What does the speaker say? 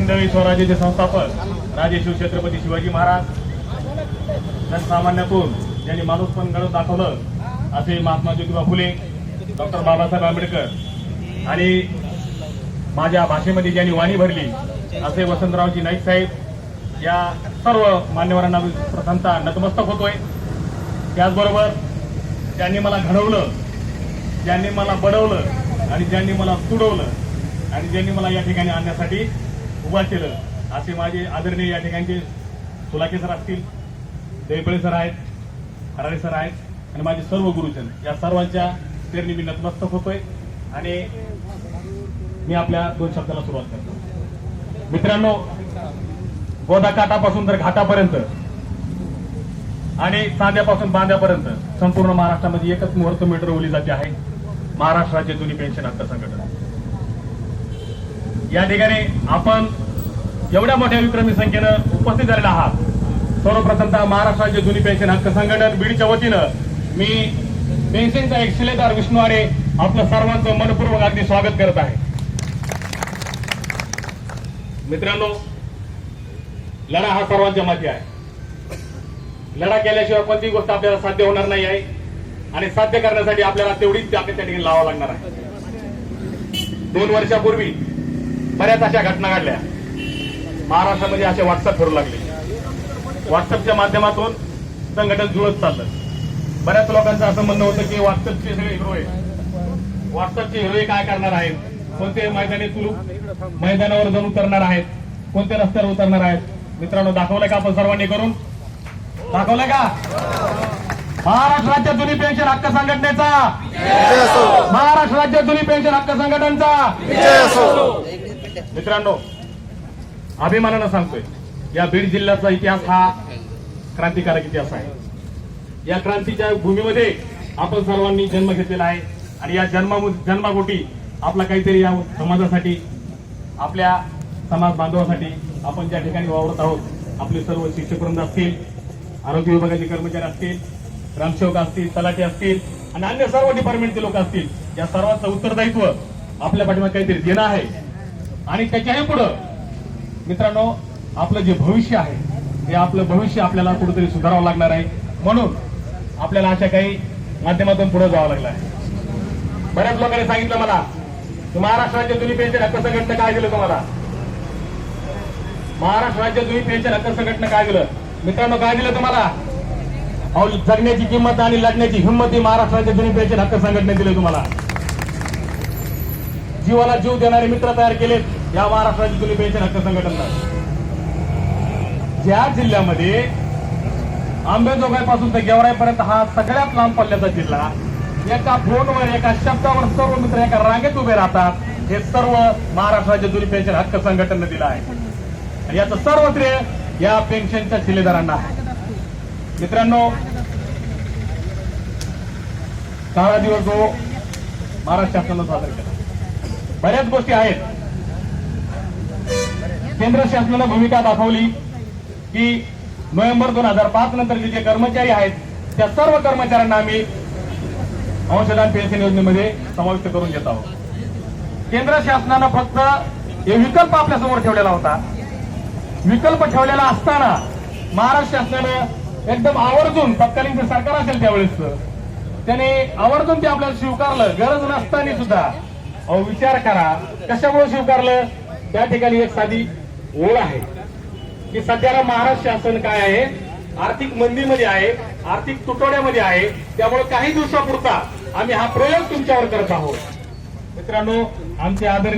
हिंदवी स्वराज्याचे संस्थापक राजे शिवछत्रपती शिवाजी महाराज. जनसामान्यातून ज्यांनी माणूस पण घडवून दाखवलं असे महात्मा ज्योतिबा फुले डॉक्टर बाबासाहेब आंबेडकर. आणि माझ्या भाषेमध्ये ज्यांनी वाणी भरली असे वसंतरावजी नाईक साहेब या सर्व मान्यवरांना प्रथमता नतमस्तक होतोय. त्याचबरोबर ज्यांनी मला घडवलं ज्यांनी मला बडवलं आणि ज्यांनी मला तुडवलं आणि ज्यांनी मला या ठिकाणी आणण्यासाठी उभा केलं. असे माझे आदरणीय या ठिकाणचे सुलाके सर असतील देवपळे सर आहेत हराळे सर आहेत आणि माझे सर्व गुरुजन या सर्वांच्या पेरणी मी नतमस्तक होतोय आणि मी आपल्या दोन शब्दाला सुरुवात करतो. मित्रांनो गोदा काटापासून तर घाटापर्यंत आणि सांध्यापासून बांध्यापर्यंत संपूर्ण महाराष्ट्रामध्ये एकच मुहूर्त मीटर ओली जाते आहे. महाराष्ट्र राज्य जुनी पेन्शन हक्क संघटना. या ठिकाणी आपण एवढ्या मोठ्या विक्रमी संख्येनं उपस्थित झालेला आहात सर्वप्रथमतः महाराष्ट्र राज्य जुनी पेन्शन हक्क संघटन बीडच्या वतीनं मी पेन्शनचा एक शिलेदार विष्णूवारे आपलं सर्वांचं मनपूर्वक अगदी स्वागत करत आहे. मित्रांनो लढा हा सर्वांच्या माती आहे. लढा केल्याशिवाय कोणतीही गोष्ट आपल्याला साध्य होणार नाही आहे आणि साध्य करण्यासाठी आपल्याला तेवढीच ताकद त्या ठिकाणी लावावं लागणार आहे. दोन वर्षापूर्वी बऱ्याच अशा घटना घडल्या. महाराष्ट्रामध्ये असे व्हॉट्सअप फिरू लागले. व्हॉट्सअपच्या माध्यमातून संघटन जुळत चाललं. बऱ्याच लोकांचं असं म्हणणं होतं की व्हॉट्सअपचे सगळे हिरो आहेत. व्हॉट्सअपचे हिरो काय करणार आहेत? कोणते मैदानी तुलू मैदानावर जाऊन उतरणार आहेत. कोणत्या रस्त्यावर उतरणार आहेत? मित्रांनो दाखवलंय का आपण सर्वांनी करून? दाखवलंय का? महाराष्ट्र राज्य जुनी पेन्शन हक्क संघटनेचा. महाराष्ट्र राज्य जुनी पेन्शन हक्क संघटनेचा. मित्रांनो अभिमानानं सांगतोय या बीड जिल्ह्याचा इतिहास हा क्रांतिकारक इतिहास आहे. या क्रांतीच्या भूमीमध्ये आपण सर्वांनी जन्म घेतलेला आहे आणि या जन्मा जन्मागोटी आपला काहीतरी या समाजासाठी आपल्या समाज बांधवासाठी आपण ज्या ठिकाणी वावरत आहोत आपले सर्व शिक्षकवृंद असतील आरोग्य विभागाचे कर्मचारी असतील ग्रामसेवक असतील तलाठी असतील आणि अन्य सर्व डिपार्टमेंटचे लोक असतील या सर्वांचं उत्तरदायित्व आपल्या पाठीमागे काहीतरी देणं आहे. आणि त्याच्याही पुढं मित्रांनो आपलं जे भविष्य आहे हे आपलं भविष्य आपल्याला कुठेतरी सुधारावं लागणार आहे. म्हणून आपल्याला अशा काही माध्यमातून पुढे जावं लागलं आहे. बऱ्याच लोकांनी सांगितलं मला की महाराष्ट्र राज्य जुनी पेन्शन हक्क संघटना काय दिलं तुम्हाला? महाराष्ट्र राज्य जुनी पेन्शन हक्क संघटना काय दिलं? मित्रांनो काय दिलं तुम्हाला? अहो जगण्याची किंमत आणि लढण्याची हिंमत ही महाराष्ट्र राज्य जुनी पेन्शन हक्क संघटने दिली तुम्हाला. जीवाला जीव देणारे मित्र तयार केलेत. या महाराष्ट्र राज्य पेन्शन हक्क संघटना ज्या जिल्ह्यामध्ये आंबेजोगाईपासून ते गेवराईपर्यंत हा सगळ्यात लांब पल्ल्याचा जिल्हा एका फोनवर एका शब्दावर सर्व मित्र एका रांगेत उभे राहतात हे सर्व महाराष्ट्र राज्य जुनी पेन्शन हक्क संघटनेनं दिलं आहे. आणि याचं सर्व श्रेय या पेन्शनच्या शिलेदारांना आहे. मित्रांनो काळा दिवस जो महाराष्ट्र शासनानं साजरा केला. बऱ्याच गोष्टी आहेत. केंद्र शासनानं भूमिका दाखवली की नोव्हेंबर दोन हजार पाच नंतरचे जे कर्मचारी आहेत त्या सर्व कर्मचाऱ्यांना आम्ही अंशदान पेन्शन योजनेमध्ये समाविष्ट करून घेत आहोत. केंद्र शासनानं फक्त हे विकल्प आपल्यासमोर ठेवलेला होता. विकल्प ठेवलेला असताना महाराष्ट्र शासनानं एकदम आवर्जून तत्कालीन जे सरकार असेल त्यावेळेस त्याने आवर्जून ते आपल्याला स्वीकारलं. गरज नसताना सुद्धा अहो विचार करा कशामुळे स्वीकारलं? त्या ठिकाणी एक साधी ओळ आहे. की सध्याला महाराष्ट्र शासन काय आहे? आर्थिक मंदीमध्ये आहे आर्थिक तुटवड्यामध्ये आहे. त्यामुळे काही दिवसापुरता आम्ही हा प्रयोग तुमच्यावर करत आहोत. मित्रांनो आमचे आदरणीय